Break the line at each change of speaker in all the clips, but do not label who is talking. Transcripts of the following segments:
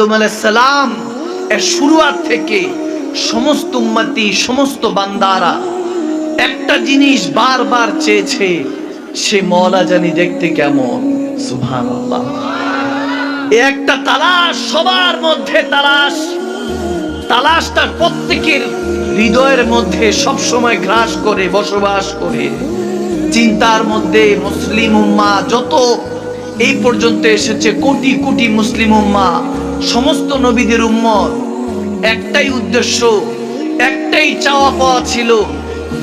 আদম সালাম এর শুরুয়াত থেকে সমস্ত উম্মতি, সমস্ত বান্দারা একটা জিনিস বারবার চেয়েছে, সে মৌলা জানি দেখতে কেমন? এ একটা তালাশ, সবার মধ্যে তালাশ। তালাশটা প্রত্যেকের হৃদয়ের মধ্যে সব সময় গ্রাস করে, বসবাস করে। চিন্তার মধ্যে মুসলিম উম্মা যত এই পর্যন্ত এসেছে, কোটি কোটি মুসলিম উম্মা সমস্ত নবীদের উম্মত। একটাই উদ্দেশ্য, একটাই চাওয়া পাওয়া ছিল।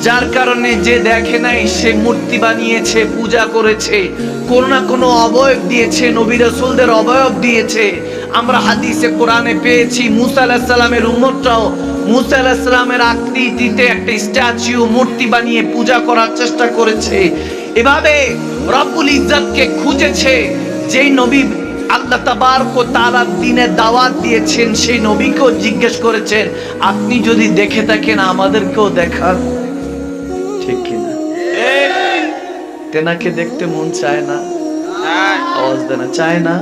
যার কারণে যে দেখে নাই, সে মূর্তি বানিয়েছে, পূজা করেছে, কোনো না কোনো অবয়ব দিয়েছে, নবী রাসূলদের অবয়ব দিয়েছে। আমরা হাদিসে, কোরআনে পেয়েছি, মুসা আলাহিসাল্লামের উম্মতটাও মুসা আলাহিসাল্লামের আকৃতিতে একটা স্ট্যাচু, মূর্তি বানিয়ে পূজা করার চেষ্টা করেছে। এভাবে রব্বুল ইজ্জতকে খুঁজেছে, যেই নবী আল্লাহ তাবার কো তারা দিনে দাওয়াত দিয়েছেন, সেই নবীকেও জিজ্ঞেস করেছেন, আপনি যদি দেখে থাকেন, আমাদেরকেও দেখান। ঠিক কিনা তেনাকে দেখতে মন চায় না। আওয়াজ দেনা চায় না?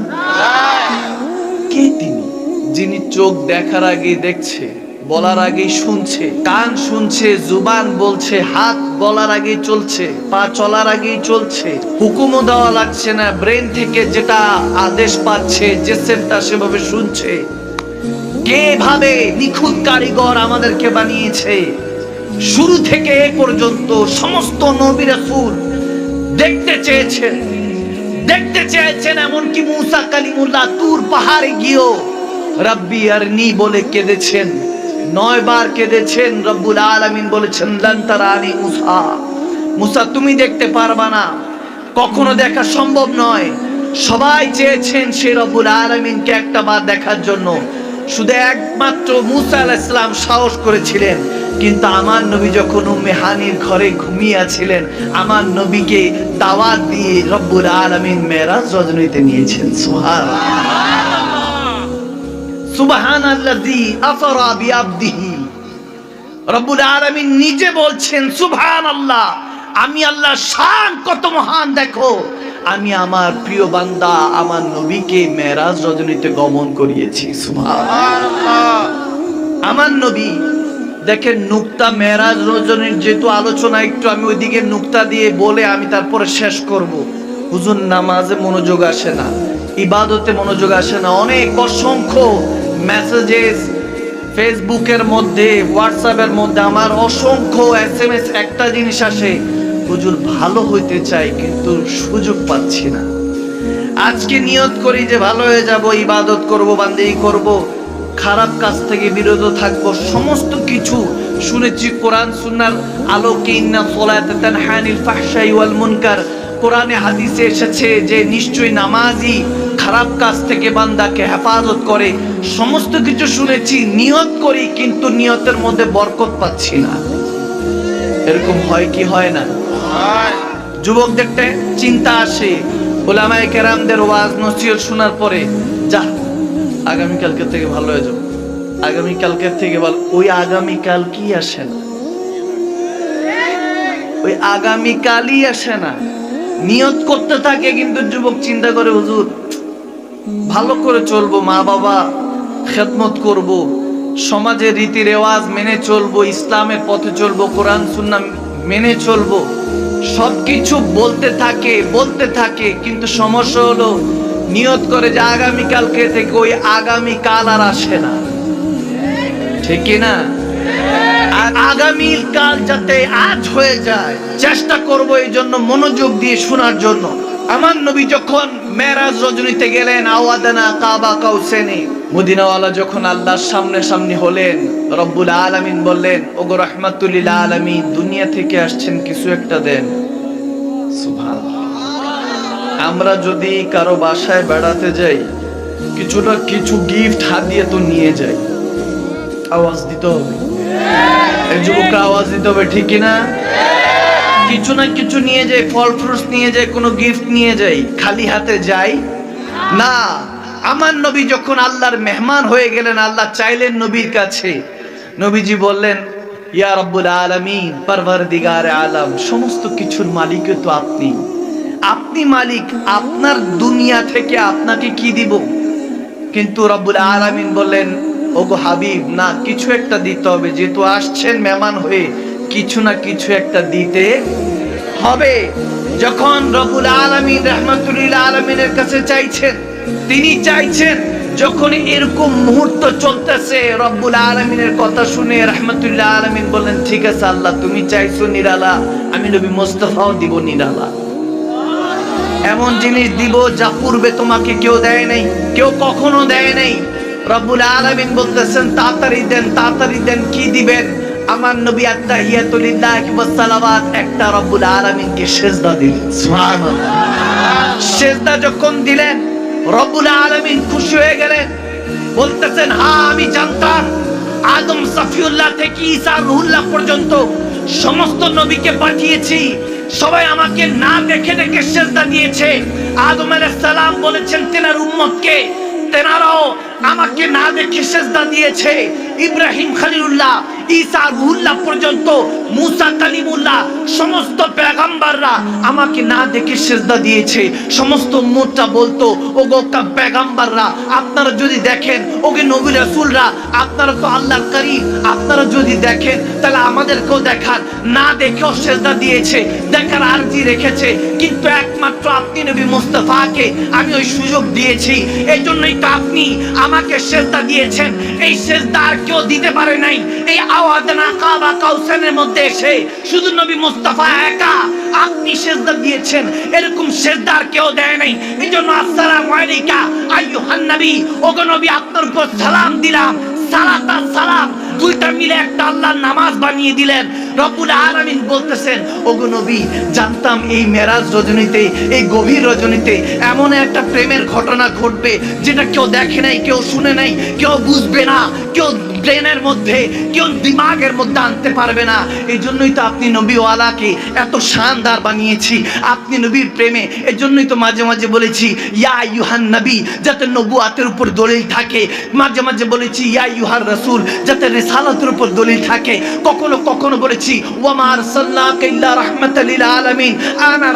কে তিনি? যিনি চোখ দেখার আগে দেখছে। বলার আগেই শুনছে, কান শুনছে, জুবান বলছে, হাত বলার আগেই চলছে, পা চলার আগেই চলছে। হুকুমও দেওয়া লাগছে না, ব্রেন থেকে যেটা আদেশ পাচ্ছে যে সেমটা সেভাবে শুনছে। কে ভাবে নিখুঁত কারিগর আমাদেরকে বানিয়েছে? শুরু থেকে এ পর্যন্ত সমস্ত নবী দেখতে চেয়েছেন। দেখতে চেয়েছেন এমনকি মুসা কালিমুল্লাহ তুর পাহাড়ে গিয়েও। রাব্বি আর নি বলে কেঁদেছেন। নয় বার কেঁদেছেন রব্বুল আলামিন বলেছেন লান্তারানি মুসা। মুসা, তুমি দেখতে পারবা না। কখনো দেখা সম্ভব নয়। সবাই চেয়েছেন সে রব্বুল আলামিনকে একটা বার দেখার জন্য। শুধু একমাত্র মুসা আলাইহিস সালাম সাহস করেছিলেন, কিন্তু আমার নবী যখন উম্মে হানির ঘরে ঘুমিয়ে আছিলেন আমার নবীকে দাওয়াত দিয়ে রব্বুল আলামিন মেরাজ রজনীতে নিয়েছেন। সুবহান সুবহানাল্লাযী আসরা বিআবদিহি। রব্বুল আলামিন নিজে বলছেন, সুবহানাল্লাহ, আমি আল্লাহ শান কত মহান, দেখো। আমি আমার প্রিয় বান্দা, আমার নবীকে মেরাজ রজনীতে গমন করিয়েছি আমার নবী, দেখেন, নুক্তা মেরাজ রজনীর যেহেতু আলোচনা, একটু আমি ওইদিকে নুক্তা দিয়ে বলে আমি তারপরে শেষ করব। হুজুর, নামাজে মনোযোগ আসে না, ইবাদতে মনোযোগ আসে না, অনেক অসংখ্য মেসেজেস ফেসবুকের মধ্যে হোয়াটসঅ্যাপের মধ্যে, আমার অসংখ্য এস এম এস একটা জিনিস আসে, হুজুর, ভালো হইতে চাই, কিন্তু সুযোগ পাচ্ছি না। আজকে নিয়ত করি যে ভালো হয়ে যাব, ইবাদত করব বান্দেই করব, খারাপ কাজ থেকে বিরত থাকব, সমস্ত কিছু শুনেছি, কোরআন, সুন্নার আলোকে ইন্না সলাত তানহানিল ফাহশাই ওয়াল মুনকার। কোরআনে হাদিসে এসেছে যে নিশ্চয়ই নামাজি খারাপ কাজ থেকে বান্দাকে হেফাজত করে, সমস্ত কিছু শুনেছি, নিয়ত করি, কিন্তু নিয়তের মধ্যে বরকত পাচ্ছি না। এরকম হয় কি হয় না? যুবকদের একটা চিন্তা আসে, ওলামায়ে কেরামদের ওয়াজ, নসিহত শোনার পরে, যা, আগামীকালকে থেকে ভালো হয়ে যাব। আগামীকালকের থেকে ভালো, ওই আগামীকাল কি আসে না? ওই আগামীকালই আসে না। নিয়ত করতে থাকে কিন্তু যুবক চিন্তা করে, হুজুর ভালো করে চলবো, মা বাবা, খেদমত করব, সমাজের রীতি রেওয়াজ মেনে চলবো, ইসলামের পথে চলবো, কোরআন, সুন্নাহ মেনে চলবো। সবকিছু বলতে থাকে বলতে থাকে, কিন্তু সমস্যা হলো নিয়ত করে যে আগামীকালকে থেকে ওই আগামীকাল আর আসে না। ঠিক না? আগামী কাল যাতে আজ হয়ে যায়, চেষ্টা করব এই জন্য মনোযোগ দিয়ে শোনার জন্য। আমার নবী যখন মেরাজ রজনীতে গেলেন আওয়াদানা কাবা কাউসেনে। মদিনাওয়ালা যখন আল্লাহর সামনে সামনে হলেন, রব্বুল আলামিন বললেন, ওগো রহমাতুল্লিল আলামিন, দুনিয়া থেকে আসছেন কিছু একটা দেন। আমরা যদি কারও বাসায় বেড়াতে যাই কিছু না কিছু গিফট হাত দিয়ে তো নিয়ে যাই। আওয়াজ দিতে হবে। এই যুবকরা আওয়াজ দিতে হবে, ঠিক না কিছু না কিছু নিয়ে যাই, ফল ফ্রুটস নিয়ে যাই, কোনো গিফট নিয়ে যাই, খালি হাতে যাই? না, আমার নবী যখন আল্লাহর মেহমান হয়ে গেলেন, আল্লাহ চাইলেন নবীর কাছে। নবীজি বললেন, ইয়া রব্বুল আলামিন, পরওয়ারদিগার আলম, সমস্ত কিছুর মালিক তো আপনি। আপনি মালিক, আপনার দুনিয়া থেকে আপনাকে কি দিব? কিন্তু রব্বুল আলামিন বললেন, ওগো হাবিব, না, কিছু একটা দিতে হবে। যেহেতু আসছেন মেহমান হয়ে কিছু না কিছু একটা দিতে হবে। যখন রবুল আলামিন রহমাতুল্লাহ আলমিনের কাছে চাইছেন, তিনি চাইছেন যখন এরকম মুহূর্ত চলতেছে, রব্বুল আলমিনের কথা শুনে রহমতুল্লাহ আলমিন বললেন, ঠিক আছে আল্লাহ, তুমি চাইছো নিরালা, আমি নবী মোস্তফাও দিব নিরালা। এমন জিনিস দিব যা পূর্বে তোমাকে কেউ দেয় নাই, কেউ কখনো দেয় নাই। রব্বুল আলমিন বলতেছেন, তাড়াতাড়ি দেন তাড়াতাড়ি দেন, কি দিবেন? আমার নবী আত্মা হিয়াতুলিল্লাহ সালাবাত একটা রব্বুল আলমিনকে সেজদা দিলেন। সুবহানাল্লাহ। সেজদা যখন দিলেন, রব্বুল আলমিন খুশি হয়ে গেলেন। বলতেছেন হ্যাঁ আমি জানতাম আদম সাফিউল্লাহ থেকে ঈসা রুহুল্লাহ পর্যন্ত সমস্ত নবীকে পাঠিয়েছি। সবাই আমাকে না দেখে দেখে সেজদা দিয়েছে। আদম আলাইহিস সালাম বলেছেন, তেনার উম্মতকে, তেনারাও আমাকে না দেখে সেজদা দিয়েছে। ইব্রাহিম খলিলুল্লাহ ঈসা রুহুল্লাহ পর্যন্ত মুসা কালিমুল্লাহ, সমস্ত পেগাম্বাররা আমাকে না দেখে সেজদা দিয়েছে। সমস্ত উম্মতটা বলতো ও গোকা পেগাম্বাররা, আপনারা যদি দেখেন ওকে নবী রাসূলরা, আপনারা তো আল্লাহর করিম, আপনারা যদি দেখেন, তাহলে আমাদেরকেও দেখান। না দেখেও সেজদা দিয়েছে, দেখার আরজি রেখেছে, কিন্তু একমাত্র আপনি নবী মুস্তাফাকে আমি ওই সুযোগ দিয়েছি। এই জন্যই তো আপনি আমাকে সেজদা দিয়েছেন। এই সেজদা আর কেউ দিতে পারে নাই। এই মধ্যে এসে শুধু নবী মুস্তাফা একা আপনি সেজদা দিয়েছেন। এরকম সেজদা কেউ দেয় নাই। এই জন্য আসসালামু আলাইকা, আইয়ুহান নবী। ওগো নবী, আপনার উপর সালাম দিলাম। সালাম দুইটা মিলে একটা আল্লাহর নামাজ বানিয়ে দিলেন। বলতেছেন, ওগো নবী, জানতাম এই মেরাজ রজনীতে, এই গভীর রজনীতে এমন একটা প্রেমের ঘটনা ঘটবে, যেটা কেউ দেখে নাই, কেউ শুনে নাই, কেউ বুঝবে না, কেউ ব্রেনের মধ্যে, কেউ দিমাগের মধ্যে আনতে পারবে না। এই জন্যই তো আপনি নবীওয়ালাকে এত শানদার বানিয়েছি। আপনি নবীর প্রেমে এই জন্যই তো মাঝে মাঝে বলেছি, ইয়া ইউহান নবী যাতে নবুয়াতের উপর দলিল থাকে। মাঝে মাঝে বলেছি, ইয়া ইউহার রাসূল যাতে রিসালাতের উপর দলিল থাকে। কখনো কখনো বলেছি, ওয়ামা আরসালনাকা ইল্লা রাহমাতাল লিল আলামিন। আনা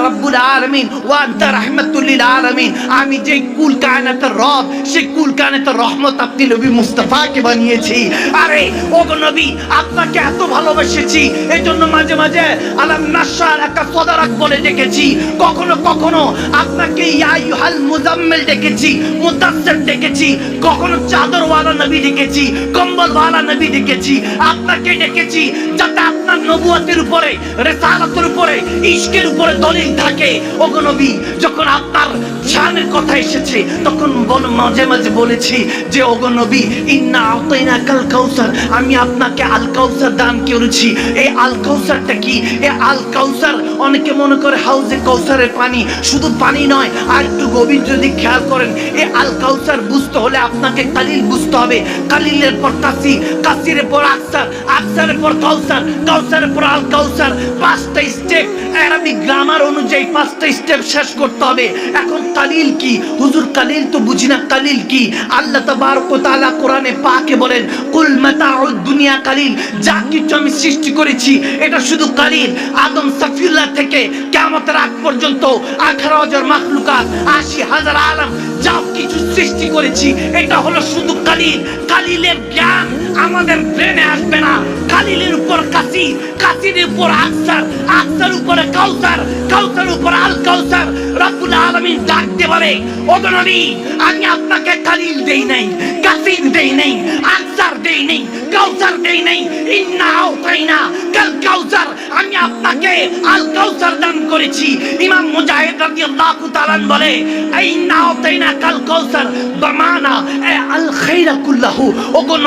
আমি যে কুল কায়নাতের রব, সেই কুল কায়নাতের রহমত আপনি নবী মুস্তাফাকে বানিয়েছি। আরে, ওগো নবী, আপনাকে এত ভালোবেসেছি মাঝে মাঝে আলাম নাশার একটা সদারাক বলে ডেকেছি। কখনো কখনো আপনাকে ইয়া ইউহাল মুজাম্মিল ডেকেছি, মুদাসসির ডেকেছি, কখনো চাদরওয়ালা নবী ডেকেছি, কম্বলওয়ালা নবী ডেকেছি, আপনাকে ডেকেছি, যাতে আপনার নবুয়াতের উপরে, রেসালাতের উপরে, ইশকের উপরে দলিল থাকে। ওগো নবী, যখন আপনার শানের কথা এসেছে। তখন বল মাঝে মাঝে বলেছি যে, ওগো নবী, ইন্না আতাইনা কাল কাউসার, আমি আপনাকে আল কাউসার দান করেছি। এই আল কাউসারটা কি? এই আল কাউসার, অনেকে মনে করে হাউজে কাউসারের পানি, শুধু পানি নয়, আর একটু গভীর যদি খেয়াল করেন এই আল কাউসার বুঝতে হলে আপনাকে কালিল বুঝতে হবে। কালিলের পর কাসি, কাসিরের পর আকসার, আকসারের পর কাউসার, কাউসারের পর আল কাউসার। পাঁচটা স্টেপ আরবি গ্রামার অনুযায়ী পাঁচটা স্টেপ শেষ করতে হবে। এখন কালিল কি? হুজুর কালিল তো বুঝি না কালিল কি? আল্লাহ তাবারক তাআলা কোরআনে পাকে বলেন, কুল মাতাউদ দুনিয়া কালিল। যা কিছু আমি সৃষ্টি করেছি, এটা শুধু কালিল। আদম সাফিউল্লাহ থেকে কিয়ামতের আগ পর্যন্ত 18000 মাখলুকাত 80000 আলম যা কিছু সৃষ্টি করেছি, এটা হলো শুধু কালিল। কালিলের জ্ঞান আমাদের ব্রেনে আসবে না। কালিলের উপর কাসি কাসির উপর আকসার আকসার উপরে কাউসার কাউসার উপর আল কাউসার রব্বুল আলামিন ডাকতে পারে। ওগো নবী আমি আপনাকে কালিল দেই নাই কাসির দেই নাই দেই নাই, কাউসার দেই নাই, ইন্না কাল কাউসার, আমি আপনাকে আল কাউসার দান করেছি। ইমাম মুজাহিদ রাদিয়াল্লাহু তাআলা বলে কাল কাউসার বামানা এ আল খাইরা কুল্লাহু।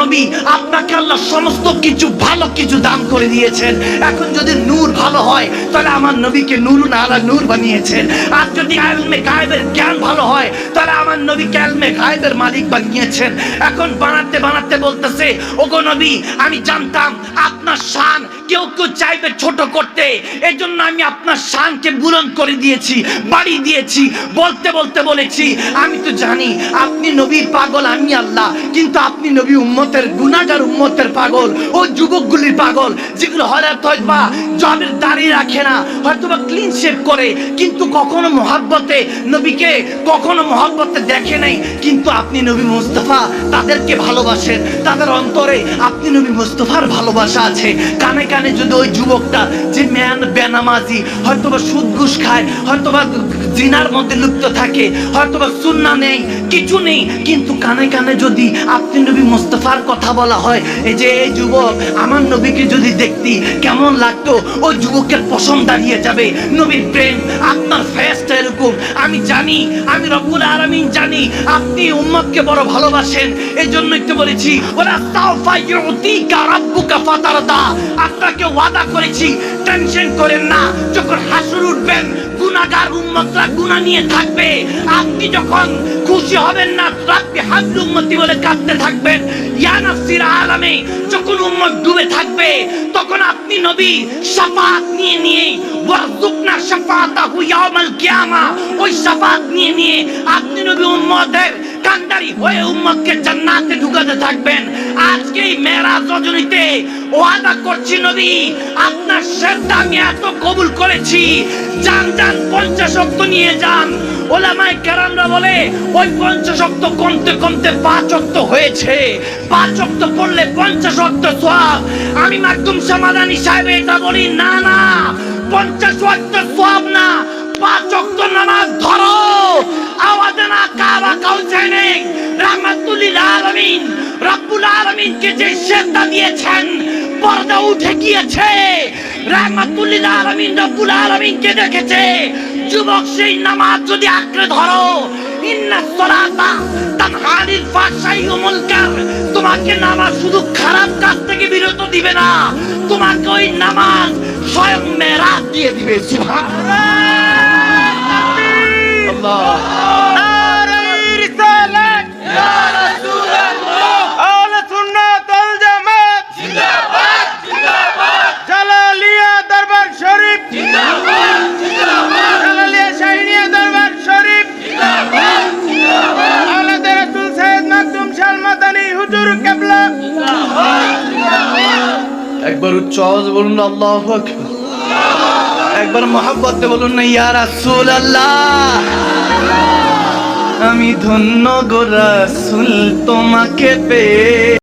নবী, আপনাকে আল্লাহ সমস্ত কিছু, ভালো কিছু দান করে দিয়েছেন। এখন যদি নূর ভালো হয়, তাহলে আমার নবীকে নূর না, আলা নূর বানিয়েছেন। আর যদি আলমে জ্ঞান ভালো হয়, তাহলে আমার নবীকে আলমে গায়েবের মালিক বানিয়েছেন। এখন বানাতে বানাতে বলতেছে ওগো নবী, আমি জানতাম আপনার শান কেউ কেউ চাইবে ছোট করতে। এই জন্য আমি আপনার শানকে বুলন করে দিয়েছি, বাড়ি দিয়েছি, বলতে বলতে বলেছি। আমি তো জানি আপনি নবীর পাগল, আমি আল্লাহ। কিন্তু আপনি নবী উম্মতের, গুনাহগার উম্মতের পাগল ও যুবকগুলির পাগল, যেগুলো হয়তো বা জবের দাঁড়িয়ে রাখে না হয়তো বা ক্লিন শেভ করে, কিন্তু কখনো মহাব্বতে, নবীকে কখনো মহাব্বতে দেখে নাই। কিন্তু আপনি নবী মুস্তফা, তাদেরকে ভালোবাসেন, তাদের অন্তরে আপনি নবী মুস্তফার ভালোবাসা আছে। কানে কানে যদি ওই যুবকটা যে ম্যান, বেনামাজি হয়তো বা সুদ ঘুষ খায় হয়তো বা জিনার মধ্যে লিপ্ত থাকে হয়তো বা সুন্না নেই, কিছু নেই, কিন্তু কানে কানে যদি আপনি নবী মুস্তফার কথা বলা হয়, এই যে, এই যুবক, আমার নবীকে যদি দেখতি, কেমন লাগতো? ওই যুবকের পছন্দ দাঁড়িয়ে যাবে। নবীর প্রেম, আপনার ফেসটা এরকম। আমি জানি, আমি রব্বুল আলামিন জানি, আপনি উম্মতকে বড় ভালোবাসেন। এই জন্যই তো বলেছি ওরা আপনাকে ওয়াদা করেছি, টেনশন করেন না, যখন হাসুর উঠবেন, গুনাহগার উম্মতরা গুনাহ নিয়ে থাকবে। আপনি যখন খুশি হবেন না, রাব্বি হামদ উম্মতি বলে কাঁদতে থাকবেন। ডুবে থাকবে, তখন আপনি নবী শাফাত নিয়ে নিয়ে, ওয়ারযুকনা শাফাতাহু ইয়াউমাল ওই শাফাত নিয়ে নিয়ে আপনি নবী উম্মতের কান্ডারি হয়ে উম্মতকে জান্নাতে ঢুকাতে থাকবেন। আজকে এই মেরাজ রজনীতে ওয়াদা করছি নবী, আপনার শ্রদ্ধা আমি এত কবুল করেছি। যান যান পঞ্চাশক্ত নিয়ে যান। ওলামায় কেরামরা বলে, ওই পঞ্চাশক্ত কমতে কমতে পাঁচ অক্ত হয়েছে। পাঁচ অক্ত পড়লে পঞ্চাশ অক্ত সোয়াব আমি মাকদুম সমাধানী সাহেব এটা বলি, না না, পঞ্চাশ অক্ত সোয়াব না, পাঁচ অক্ত নামাজ ধরো। আলামিন, রব্বুল যে দিয়েছেন, পর্দা উঠে গিয়েছে। রহমাতুল্লিল আলামিন, রব্বুল আলামিনকে দেখেছে। যুবক সেই নামাজ যদি আঁকড়ে ধরো, ইন্না সলাতা তানহানিল ফাহশাই ওয়া মুনকার। তোমাকে নামাজ শুধু খারাপ কাজ থেকে বিরত দিবে না, তোমাকে ওই নামাজ স্বয়ং মেরাজ দিয়ে দিবে, সুবহানাল্লাহ।
আহলে
উচ্চ আওয়াজ বলুন, আল্লাহ একবার মহাব্বতে বলুন না ইয়া রাসূলুল্লাহ। আমি ধন্য গো রাসূল, তোমাকে পেয়ে।